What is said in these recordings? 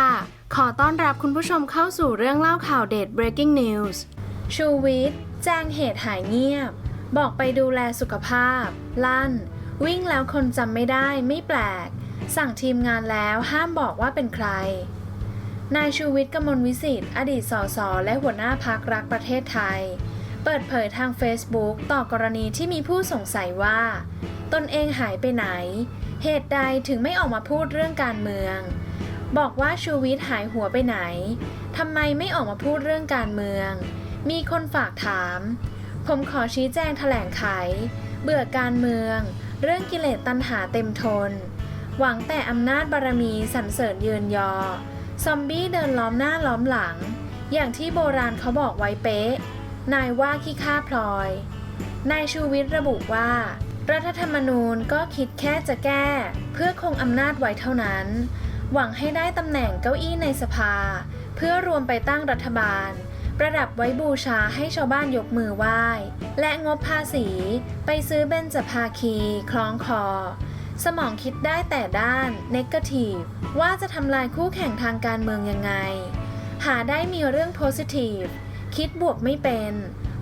ค่ะ ขอต้อนรับคุณผู้ชมเข้าสู่เรื่องเล่าข่าวเด็ด breaking news ชูวิทย์แจ้งเหตุหายเงียบ บอกไปดูแลสุขภาพ ลั่น วิ่งแล้วคนจำไม่ได้ไม่แปลก สั่งทีมงานแล้วห้ามบอกว่าเป็นใคร นายชูวิทย์กมลวิสิทธิ์อดีตสสและหัวหน้าพักรักประเทศไทย เปิดเผยทาง Facebook ต่อกรณีที่มีผู้สงสัยว่า ตนเองหายไปไหน เหตุใดถึงไม่ออกมาพูดเรื่องการเมือง บอกว่าชูวิทย์หายหัวไปไหน ทำไมไม่ออกมาพูดเรื่องการเมือง มีคนฝากถาม ผมขอชี้แจงแถลงไข เบื่อการเมือง เรื่องกิเลสตัณหาเต็มทน หวังแต่อำนาจบารมีสรรเสริญเยือนยอ ซอมบี้เดินล้อมหน้าล้อมหลัง อย่างที่โบราณเขาบอกไว้เป๊ะ นายว่าขี้ข้าพลอย นายชูวิทย์ระบุว่า รัฐธรรมนูญก็คิดแค่จะแก้ เพื่อคงอำนาจไว้เท่านั้น หวังให้ได้ตำแหน่งเก้าอี้ในสภา เพื่อรวมไปตั้งรัฐบาล ประดับไว้บูชาให้ชาวบ้านยกมือไหว้ และงบภาษี ไปซื้อเบญจภาคี คล้องคอ สมองคิดได้แต่ด้านเนกาทีฟว่าจะทำลายคู่แข่งทางการเมืองยังไง หาได้มีเรื่องโพสิทีฟคิดบวกไม่เป็น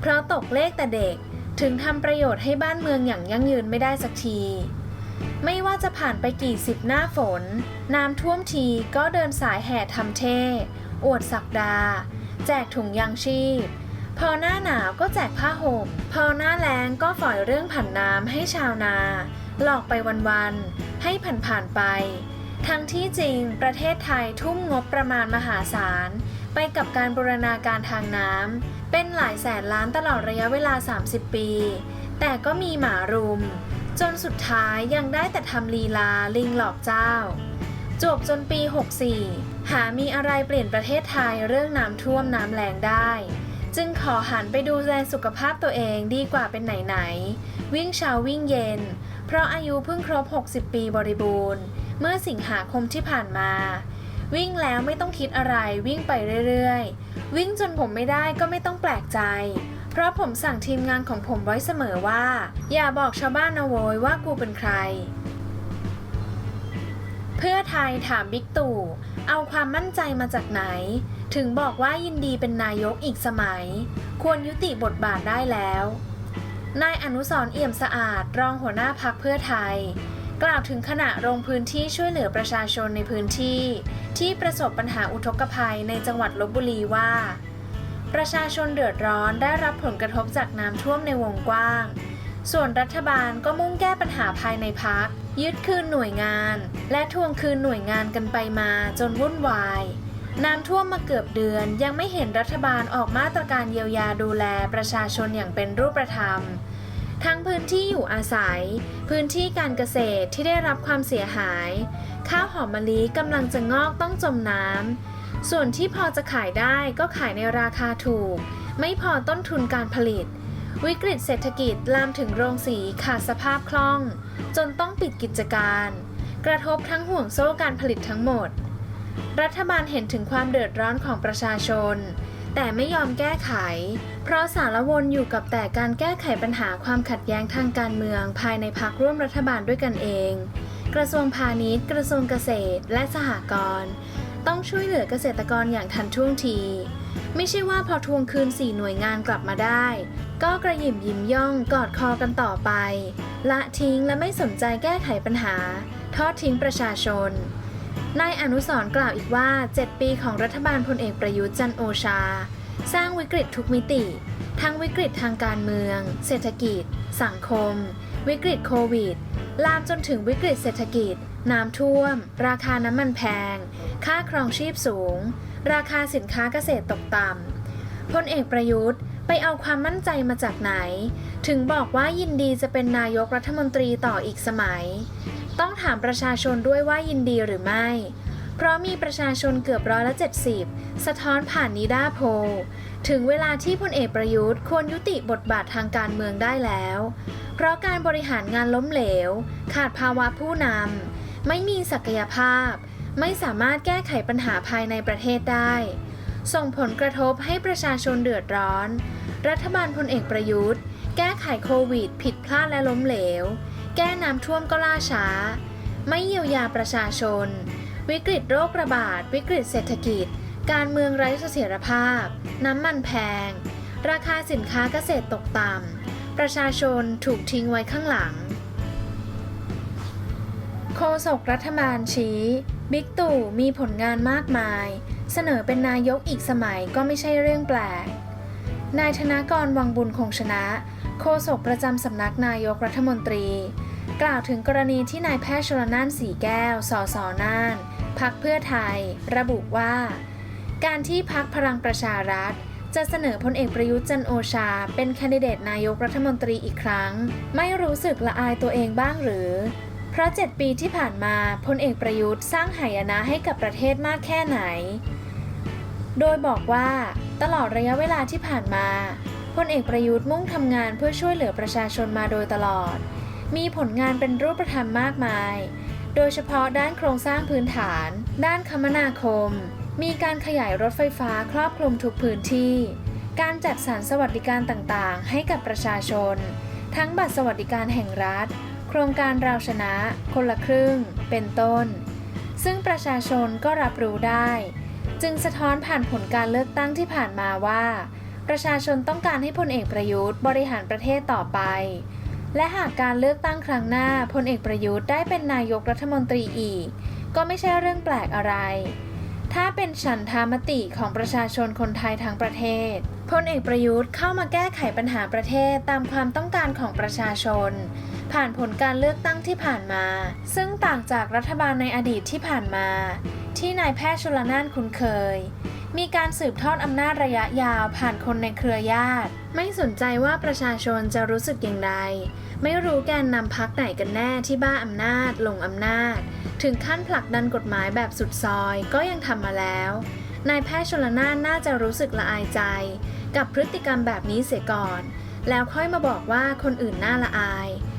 เพราะตกเลขแต่เด็กถึงทำประโยชน์ให้บ้านเมืองอย่างยั่งยืนไม่ได้สักที ไม่ว่าจะผ่านไปกี่สิบหน้าฝน น้ำท่วมทีก็เดินสายแห่ทำเท่อวดสักดา แจกถุงยางชีพ พอหน้าหนาวก็แจกผ้าห่ม พอหน้าแล้งก็ฝอยเรื่องผันน้ำให้ชาวนา หลอกไปวันๆ ให้ผ่านๆไป ทั้งที่จริงประเทศไทยทุ่มงบประมาณมหาศาล ไปกับการบูรณาการทางน้ำ เป็นหลายแสนล้านตลอดระยะเวลา 30 ปี แต่ก็มีหมารุม จนสุดท้ายยังได้แต่ทำลีลาลิงหลอกเจ้า จบจนปี 64 หามีอะไรเปลี่ยนประเทศไทยเรื่องน้ำท่วมน้ำแรงได้ จึงขอหันไปดูแลสุขภาพตัวเองดีกว่าเป็นไหนๆวิ่งเช้าวิ่งเย็น เพราะอายุเพิ่งครบ 60 ปีบริบูรณ์ เมื่อสิงหาคมที่ผ่านมา วิ่งแล้วไม่ต้องคิดอะไรวิ่งไปเรื่อยๆ วิ่งจนผมไม่ได้ก็ไม่ต้องแปลกใจ ราะผมสั่งทีมงานของผมไว้เสมอว่า อย่าบอกชาวบ้านนะโวยว่ากูเป็นใคร เพื่อไทยถามบิ๊กตู่ เอาความมั่นใจมาจากไหน ถึงบอกว่ายินดีเป็นนายกอีกสมัย ควรยุติบทบาทได้แล้ว นายอนุสรเอี่ยมสะอาดรองหัวหน้าพักเพื่อไทย กล่าวถึงขณะลงพื้นที่ช่วยเหลือประชาชนในพื้นที่ ที่ประสบปัญหาอุทกภัยในจังหวัดลบบุรีว่า ประชาชนเดือดร้อนได้รับผลกระทบจากน้ำท่วมในวงกว้าง ส่วนรัฐบาลก็มุ่งแก้ปัญหาภายในพัก ยึดคืนหน่วยงาน และทวงคืนหน่วยงานกันไปมาจนวุ่นวาย น้ำท่วมมาเกือบเดือนยังไม่เห็นรัฐบาลออกมาตรการเยียวยาดูแลประชาชนอย่างเป็นรูปธรรม ทั้งพื้นที่อยู่อาศัย พื้นที่การเกษตรที่ได้รับความเสียหาย ข้าวหอมมะลิกำลังจะงอกต้องจมน้ำ ส่วนที่พอจะขายได้ก็ขายในราคาถูก ไม่พอต้นทุนการผลิต วิกฤตเศรษฐกิจลามถึงโรงสีขาดสภาพคล่อง จนต้องปิดกิจการ กระทบทั้งห่วงโซ่การผลิตทั้งหมด รัฐบาลเห็นถึงความเดือดร้อนของประชาชน แต่ไม่ยอมแก้ไข เพราะสารวนอยู่กับแต่การแก้ไขปัญหาความขัดแย้งทางการเมืองภายในพักร่วมรัฐบาลด้วยกันเอง กระทรวงพาณิชย์ กระทรวงเกษตร และสหกรณ์ ต้องช่วยเหลือเกษตรกรอย่างทันท่วงที ไม่ใช่ว่าพอทวงคืนสี่หน่วยงานกลับมาได้ ก็กระหยิมยิ้มย่องกอดคอกันต่อไป ละทิ้งและไม่สนใจแก้ไขปัญหา ทอดทิ้งประชาชนนายอนุสรกล่าวอีกว่า 7 ปีของรัฐบาลพลเอกประยุทธ์จันโอชา สร้างวิกฤตทุกมิติ ทั้งวิกฤตทางการเมือง เศรษฐกิจ สังคม วิกฤตโควิด ลามจนถึงวิกฤตเศรษฐกิจ น้ำท่วม ราคาน้ำมันแพง ค่าครองชีพสูง ราคาสินค้าเกษตรตกต่ำพลเอกประยุทธ์ไปเอาความมั่นใจมาจากไหน ถึงบอกว่ายินดีจะเป็นนายกรัฐมนตรีต่ออีกสมัย ต้องถามประชาชนด้วยว่ายินดีหรือไม่ เพราะมีประชาชนเกือบร้อยละ 70 สะท้อนผ่านนิด้าโพ ถึงเวลาที่พลเอกประยุทธ์ควรยุติบทบาททางการเมืองได้แล้ว เพราะการบริหารงานล้มเหลว ขาดภาวะผู้นำ ไม่มีศักยภาพ ไม่สามารถแก้ไขปัญหาภายในประเทศได้ ส่งผลกระทบให้ประชาชนเดือดร้อน รัฐบาลพลเอกประยุทธ์ แก้ไขโควิด ผิดพลาดและล้มเหลว แก้น้ำท่วมก็ล่าช้า ไม่เยียวยาประชาชน วิกฤตโรคระบาด วิกฤตเศรษฐกิจ การเมืองไร้เสถียรภาพ น้ำมันแพง ราคาสินค้าเกษตรตกต่ำประชาชนถูกทิ้งไว้ข้างหลัง โฆษกรัฐบาลชี้ บิ๊กตู่มีผลงานมากมาย เสนอเป็นนายกอีกสมัยก็ไม่ใช่เรื่องแปลก นายธนากรวังบุญคงชนะ โฆษกประจำสำนักนายกรัฐมนตรี กล่าวถึงกรณีที่นายแพทย์ชลน่านสีแก้ว สสน่าน พักเพื่อไทย ระบุว่า การที่พักพลังประชารัฐจะเสนอพลเอกประยุทธ์จันโอชา เป็นแคนดิเดตนายกรัฐมนตรีอีกครั้ง ไม่รู้สึกละอายตัวเองบ้างหรือ ราะ 7 ปีที่ผ่านมาพลเอกประยุทธ์สร้างหายนะให้กับประเทศมากแค่ไหน โดยบอกว่าตลอดระยะเวลาที่ผ่านมาพลเอกประยุทธ์มุ่งทำงานเพื่อช่วยเหลือประชาชนมาโดยตลอด มีผลงานเป็นรูปธรรมมากมาย โดยเฉพาะด้านโครงสร้างพื้นฐาน ด้านคมนาคม มีการขยายรถไฟฟ้าครอบคลุมทุกพื้นที่ การจัดสรรสวัสดิการต่างๆ ให้กับประชาชน ทั้งบัตรสวัสดิการแห่งรัฐ โครงการเราชนะ คนละครึ่ง เป็นต้น ซึ่งประชาชนก็รับรู้ได้ จึงสะท้อนผ่านผลการเลือกตั้งที่ผ่านมาว่า ประชาชนต้องการให้พลเอกประยุทธ์บริหารประเทศต่อไป และหากการเลือกตั้งครั้งหน้าพลเอกประยุทธ์ได้เป็นนายกรัฐมนตรีอีก ก็ไม่ใช่เรื่องแปลกอะไรถ้าเป็นฉันทามติของประชาชนคนไทยทั้งประเทศ พลเอกประยุทธ์เข้ามาแก้ไขปัญหาประเทศตามความต้องการของประชาชน ผ่านผลการเลือกตั้งที่ผ่านมา ซึ่งต่างจากรัฐบาลในอดีตที่ผ่านมา ที่นายแพทย์ชลนานคุ้นเคย มีการสืบทอดอำนาจระยะยาวผ่านคนในเครือญาติ ไม่สนใจว่าประชาชนจะรู้สึกอย่างไร ไม่รู้แกนนำพักไหนกันแน่ที่บ้าอำนาจหลงอำนาจ ถึงขั้นผลักดันกฎหมายแบบสุดซอยก็ยังทำมาแล้วนายแพทย์ชลนานน่าจะรู้สึกละอายใจ กับพฤติกรรมแบบนี้เสียก่อน แล้วค่อยมาบอกว่าคนอื่นน่าละอาย